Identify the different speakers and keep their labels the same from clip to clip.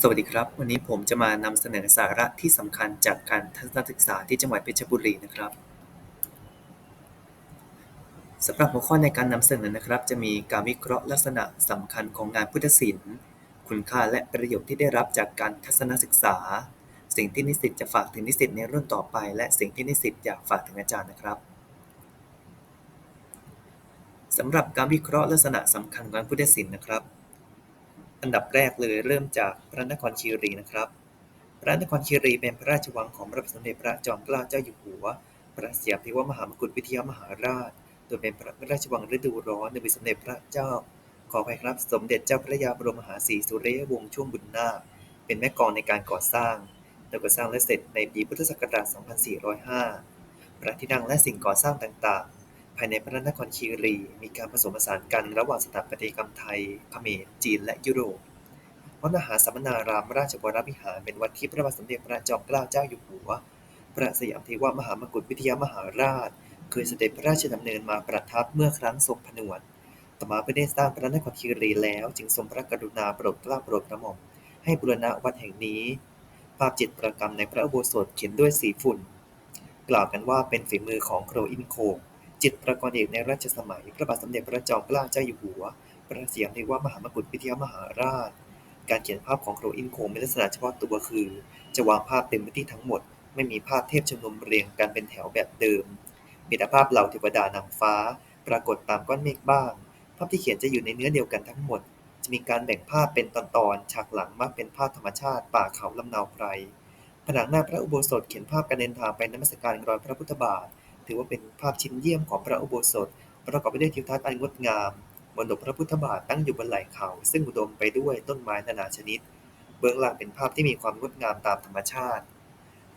Speaker 1: สวัสดีครับ วันนี้ผมจะมานำเสนอสาระที่สำคัญจากการทัศนศึกษาที่จังหวัดเพชรบุรีนะครับสำหรับหัวข้อในการนำเสนอนะครับ จะมีการวิเคราะห์ลักษณะสำคัญของงานพุทธศิลป์ คุณค่าและประโยชน์ที่ได้รับจากการทัศนศึกษา สิ่งที่นิสิตจะฝากถึงนิสิตในรุ่นต่อไป และสิ่งที่นิสิตอยากฝากถึงอาจารย์นะครับสำหรับการวิเคราะห์ลักษณะสำคัญของงานพุทธศิลป์นะครับ อันดับแรกเลยเริ่มจากพระนครคีรีนะครับ พระนครคีรีเป็นพระราชวังของพระบาทสมเด็จพระจอมเกล้าเจ้าอยู่หัว พระสยามเทวมหามกุฏวิทยามหาราช โดยเป็นพระราชวังฤดูร้อนในปีสมเด็จพระเจ้า ขออภัยครับ สมเด็จเจ้าพระยาบรมมหาศรีสุริยวงศ์ช่วงบุญนาคเป็นแม่กองในการก่อสร้างโดยก่อสร้างและเสร็จในปีพุทธศักราช 2405 พระที่นั่งและสิ่งก่อสร้างต่าง ภายในพระนครคีรี มีการผสมผสานกันระหว่างสถาปัตยกรรมไทย เขมร จีน และยุโรป วัดมหาสมณารามราชวรวิหารเป็นวัดที่พระบาทสมเด็จพระจอมเกล้าเจ้าอยู่หัว พระสยามเทวมหามกุฏวิทยามหาราช เคยเสด็จพระราชดำเนินมาประทับเมื่อครั้งทรงผนวด ต่อมาเมื่อได้สร้างพระนครคีรีแล้ว จึงทรงพระกรุณาโปรดเกล้าโปรดกระหม่อมให้บูรณะวัดแห่งนี้ ภาพจิตประกรรมในพระอุโบสถเขียนด้วยสีฝุ่น กล่าวกันว่าเป็นฝีมือของโครอินโค จิตปรกรเอกในรัชสมัย พระบาทสมเด็จพระจอมเกล้าเจ้าอยู่หัว พระเสียามเทวมหามกุฏวิทยามหาราช การเขียนภาพของโครอินโคมีลักษณะเฉพาะตัวคือ จะวางภาพเต็มไปที่ทั้งหมด ไม่มีภาพเทพชนุมเรียงกันเป็นแถวแบบเดิม มีแต่ภาพเหล่าเทวดานางฟ้า ปรากฏตามก้อนเมฆบ้าง ภาพที่เขียนจะอยู่ในเนื้อเดียวกันทั้งหมด จะมีการแบ่งภาพเป็นตอนๆ ฉากหลังมักเป็นภาพธรรมชาติ ป่าเขาลำนาวไพรผนังหน้าพระอุโบสถเขียนภาพการเดินทางไปนมัสการรอยพระพุทธบาท ถือว่าเป็นภาพชิ้นเยี่ยมของพระอุโบสถ ประกอบไปด้วยทิวทัศน์อันงดงามบนดกพระพุทธบาทตั้งอยู่บนไหล่เขา ซึ่งอุดมไปด้วยต้นไม้นานาชนิด เบื้องล่างเป็นภาพที่มีความงดงามตามธรรมชาติ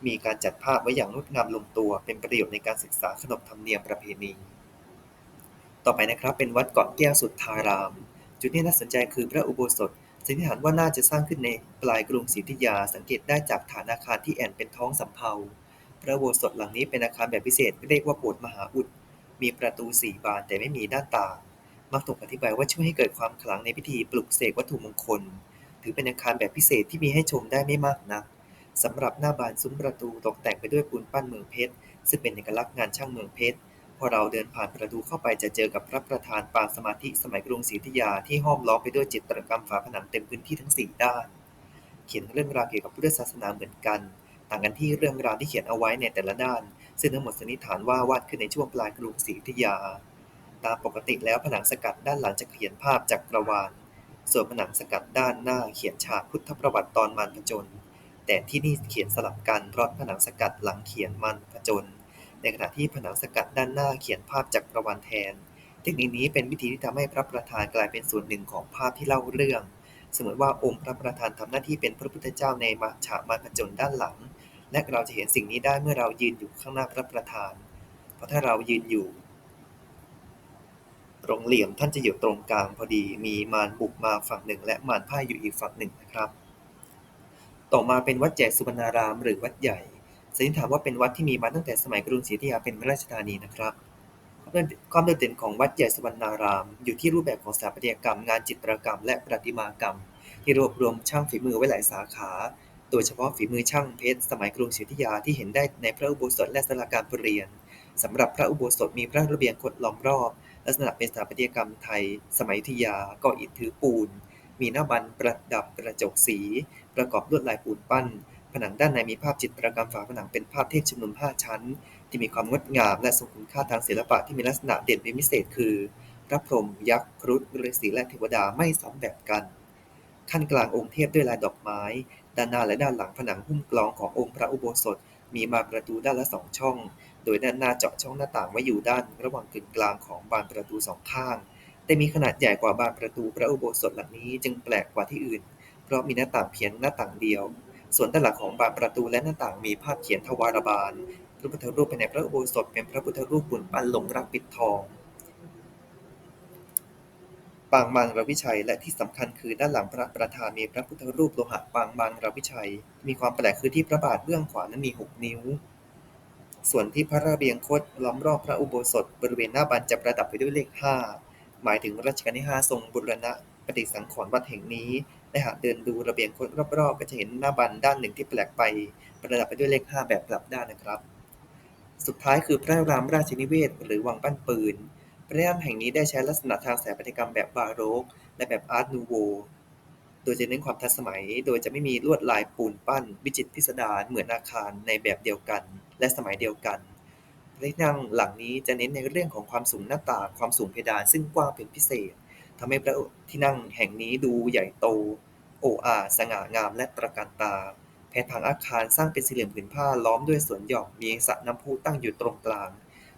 Speaker 1: มีการจัดภาพไว้อย่างงดงามลงตัว เป็นประโยชน์ในการศึกษาขนบธรรมเนียมประเพณี ต่อไปนะครับเป็นวัดเกาะแก้วสุทธาราม จุดที่น่าสนใจคือพระอุโบสถสันนิษฐานว่าน่าจะสร้างขึ้นในปลายกรุงศรีอยุธยา สังเกตได้จากฐานอาคารที่แอนเป็นท้องสำเภา พระอุโบสถหลังนี้เป็นอาคารแบบพิเศษเรียกว่าโบสถ์มหาอุด มีประตูสี่บานแต่ไม่มีหน้าต่าง มักถูกอธิบายว่าช่วยให้เกิดความขลังในพิธีปลุกเสกวัตถุมงคล ถือเป็นอาคารแบบพิเศษที่มีให้ชมได้ไม่มากนักสำหรับหน้าบานซุ้มประตูตกแต่งไปด้วยปูนปั้นเมืองเพชร ซึ่งเป็นเอกลักษณ์งานช่างเมืองเพชร พอเราเดินผ่านประตูเข้าไปจะเจอกับพระประธานปางสมาธิสมัยกรุงศรีอยุธยาที่ห้อมล้อมไปด้วยจิตรกรรมฝาผนังเต็มพื้นที่ทั้งสี่ด้าน เขียนเรื่องราวเกี่ยวกับพุทธศาสนาเหมือนกัน ต่างกันที่เรื่องราวที่เขียนเอาไว้ในแต่ละด้าน ซึ่งทั้งหมดสันนิษฐานว่าวาดขึ้นในช่วงปลายกรุงศรีอยุธยา ตามปกติแล้วผนังสกัดด้านหลังจะเขียนภาพจากกรวาล ส่วนผนังสกัดด้านหน้าเขียนฉากพุทธประวัติตอนมันผจญแต่ที่นี่เขียนสลับกันเพราะผนังสกัดหลังเขียนมันผจญในขณะที่ผนังสกัดด้านหน้าเขียนภาพจากกรวาลแทน เทคนิคนี้เป็นวิธีที่ทำให้พระประธานกลายเป็นส่วนหนึ่งของภาพที่เล่าเรื่องเสมือนว่าองค์พระประธานทำหน้าที่เป็นพระพุทธเจ้าในมาฉากมันผจญด้านหลัง และเราจะเห็นสิ่งนี้ได้เมื่อเรายืนอยู่ข้างหน้าพระประธาน เพราะถ้าเรายืนอยู่ ตรงเหลี่ยมท่านจะอยู่ตรงกลางพอดี มีมารบุกมาฝั่งหนึ่ง และมารพ่ายอยู่อีกฝั่งหนึ่งนะครับ ต่อมาเป็นวัดแจกสุบรรณาราม หรือวัดใหญ่สันนิษฐานว่าเป็นวัดที่มีมาตั้งแต่สมัยกรุงศรีอยุธยาเป็นราชธานีนะครับความโดดเด่นของวัดใหญ่สุวรรณาราม อยู่ที่รูปแบบของสถาปัตยกรรม งานจิตรกรรม และประติมากรรม ที่รวบรวมช่างฝีมือไว้หลายสาขา โดยเฉพาะฝีมือช่างเพชรสมัยกรุงศรีอยุธยาที่เห็นได้ในพระอุโบสถและศาลาการประเรียน สำหรับพระอุโบสถมีพระระเบียงคดล้อมรอบ ลักษณะเป็นสถาปัตยกรรมไทย สมัยอยุธยาก่ออิฐถือปูน มีหน้าบันประดับกระจกสี ประกอบลวดลายปูนปั้น ผนังด้านในมีภาพจิตรกรรมฝาผนังเป็นภาพเทพชุมนุมห้าชั้น ที่มีความงดงามและทรงคุณค่าทางศิลปะที่มีลักษณะเด่นเป็นพิเศษคือ พระพรหมยักษ์ครุฑฤาษีและเทวดาไม่ซ้ำแบบกันขั้นกลางองค์เทพด้วยลายดอกไม้ ด้านหน้าและด้านหลังผนังหุ้มกลองขององค์พระอุโบสถมีบานประตูด้านละสองช่อง โดยด้านหน้าเจาะช่องหน้าต่างไว้อยู่ด้านระหว่างกึ่งกลางของบานประตูสองข้าง แต่มีขนาดใหญ่กว่าบานประตูพระอุโบสถหลังนี้จึงแปลกกว่าที่อื่น เพราะมีหน้าต่างเพียงหน้าต่างเดียว ส่วนด้านหลังของบานประตูและหน้าต่างมีภาพเขียนทวารบาลพระพุทธรูปภายในพระอุโบสถเป็นพระพุทธรูปปุ่นปั้นหลงรักปิดทอง ปางบางระวิชัย และที่สำคัญคือด้านหลังพระประธานมีพระพุทธรูปโลหะปางบางระวิชัย มีความแปลกคือที่พระบาทเบื้องขวานั้นมีหกนิ้ว ส่วนที่พระระเบียงคดล้อมรอบพระอุโบสถ บริเวณหน้าบานจะประดับไปด้วยเลขห้าหมายถึงรัชกาลที่ห้าทรงบุรณะปฏิสังขรณ์วัดแห่งนี้และหากเดินดูระเบียงรอบๆ ก็จะเห็นหน้าบันด้านหนึ่งที่แปลกไป ประดับไปด้วยเลข5แบบกลับด้านนะครับ สุดท้ายคือพระรามราชนิเวศหรือวังปั้นปืน พระรามแห่งนี้ได้ใช้ลักษณะทางสถาปัตยกรรมแบบบาโรก และแบบอาร์ตนูโว โดยจะเน้นความทันสมัย โดยจะไม่มีลวดลายปูนปั้น วิจิตรพิสดารเหมือนอาคารในแบบเดียวกัน และสมัยเดียวกันพระที่นั่งหลังนี้จะเน้นในเรื่องของความสูงหน้าต่างความสูงเพดานซึ่งกว้างเป็นพิเศษทำให้พระที่นั่งแห่งนี้ดูใหญ่โต โอ้อาสง่างามและตระการตาแผนผังอาคารสร้างเป็นสี่เหลี่ยมผืนผ้าล้อมด้วยสวนหย่อมมีสระน้ำพุตั้งอยู่ตรงกลาง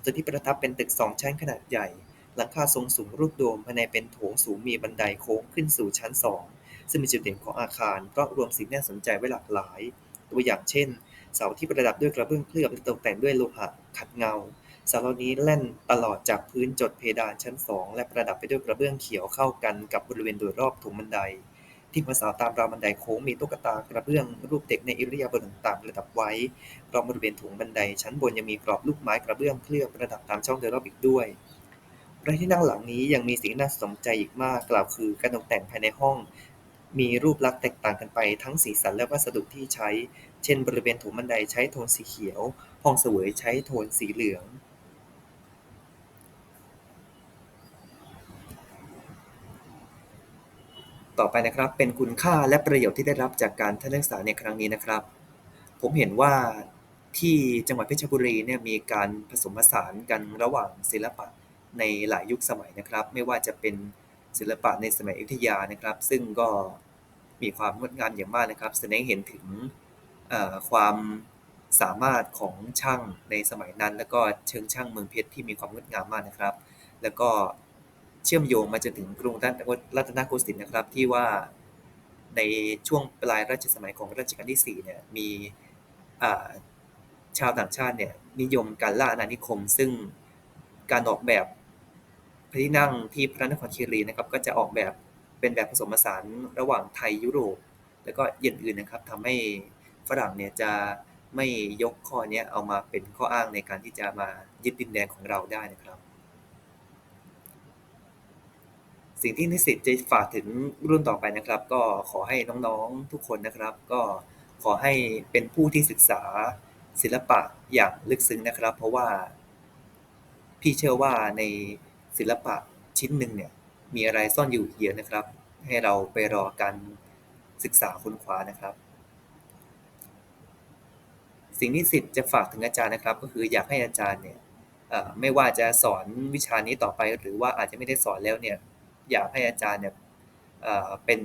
Speaker 1: ส่วนที่ประทับเป็นตึกสองชั้นขนาดใหญ่ หลังคาทรงสูงรูปโดม ภายในเป็นโถงสูงมีบันไดโค้งขึ้นสู่ชั้นสองซึ่งเป็นจุดเด่นของอาคาร เพราะรวมสิ่งน่าสนใจไว้หลากหลาย ตัวอย่างเช่น เสาที่ประดับด้วยกระเบื้องเคลือบและตกแต่งด้วยโลหะขัดเงา เสาเหล่านี้แล่นตลอดจากพื้นจดเพดานชั้นสองและประดับไปด้วยกระเบื้องเขียวเข้ากันกับบริเวณโดยรอบถุงบันได ที่หัวเสาตามราวบันไดโค้งมีตุ๊กตากระเบื้องรูปเด็กในอิริยาบถต่างๆประดับไว้รอบบริเวณถุงบันไดชั้นบนยังมีกรอบลูกไม้กระเบื้องเคลือบประดับตามช่องโดยรอบอีกด้วยพระที่นั่งหลังนี้ยังมีสิ่งน่าสนใจอีกมากกล่าวคือการตกแต่งภายในห้อง มีรูปลักษณ์แตกต่างกันไปทั้งสีสันและวัสดุที่ใช้ เช่น บริเวณถุงบันไดใช้โทนสีเขียว ห้องเสวยใช้โทนสีเหลือง ต่อไปนะครับ เป็นคุณค่าและประโยชน์ที่ได้รับจากการทัศนศึกษาในครั้งนี้นะครับ ผมเห็นว่าที่จังหวัดเพชรบุรีเนี่ยมีการผสมผสานกันระหว่างศิลปะในหลายยุคสมัยนะครับ ไม่ว่าจะเป็นศิลปะในสมัยอยุธยานะครับ ซึ่งก็มีความงดงามอย่างมากนะครับ แสดงเห็นถึงความสามารถของช่างในสมัยนั้น แล้วก็เชิงช่างเมืองเพชรที่มีความงดงามมากนะครับ แล้วก็ เชื่อมโยงมาจนถึงกรุงรัตนโกสินทร์นะครับ ที่ว่าในช่วงปลายรัชสมัยของรัชกาลที่4เนี่ยมีชาวต่างชาติเนี่ยนิยมการล่าอาณานิคม ซึ่งการออกแบบพระที่นั่งที่พระนครคีรีนะครับ ก็จะออกแบบเป็นแบบผสมผสานระหว่างไทยยุโรป แล้วก็อย่างอื่นนะครับทำให้ฝรั่งเนี่ยจะไม่ยกข้อนี้เอามาเป็นข้ออ้างในการที่จะมายึดดินแดนของเราได้นะครับ สิ่งที่นิสิตจะฝากถึงรุ่นต่อไปนะครับ ก็ขอให้น้องๆทุกคนนะครับ ก็ขอให้เป็นผู้ที่ศึกษาศิลปะอย่างลึกซึ้งนะครับ เพราะว่าพี่เชื่อว่าในศิลปะชิ้นหนึ่งเนี่ยมีอะไรซ่อนอยู่เยอะนะครับ ให้เราไปรอการศึกษาค้นคว้านะครับ สิ่งที่สิทธิ์จะฝากถึงอาจารย์นะครับ ก็คืออยากให้อาจารย์เนี่ยไม่ว่าจะสอนวิชานี้ต่อไปหรือว่าอาจจะไม่ได้สอนแล้วเนี่ย อยากให้อาจารย์เนี่ยเป็น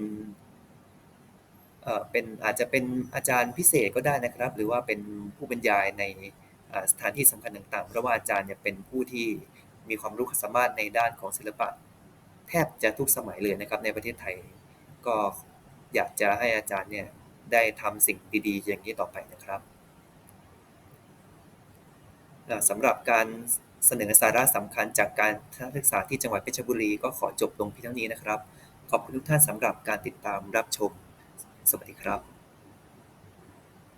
Speaker 1: เป็นอาจจะเป็นอาจารย์พิเศษก็ได้นะครับ หรือว่าเป็นผู้บรรยายในสถานที่สำคัญต่างๆเพราะว่าอาจารย์เนี่ยเป็นผู้ที่มีความรู้ความสามารถในด้านของศิลปะ แทบจะทุกสมัยเลยนะครับ ในประเทศไทย ก็อยากจะให้อาจารย์เนี่ยได้ทำสิ่งดีๆ อย่างนี้ต่อไปนะครับสำหรับการ เสนอสาระสำคัญจากการทัศึกษาที่จังหวัดเพชรบุรีก็ขอจบลงเพียงเท่านี้นะครับ ขอบคุณทุกท่านสำหรับการติดตามรับชม สวัสดีครับ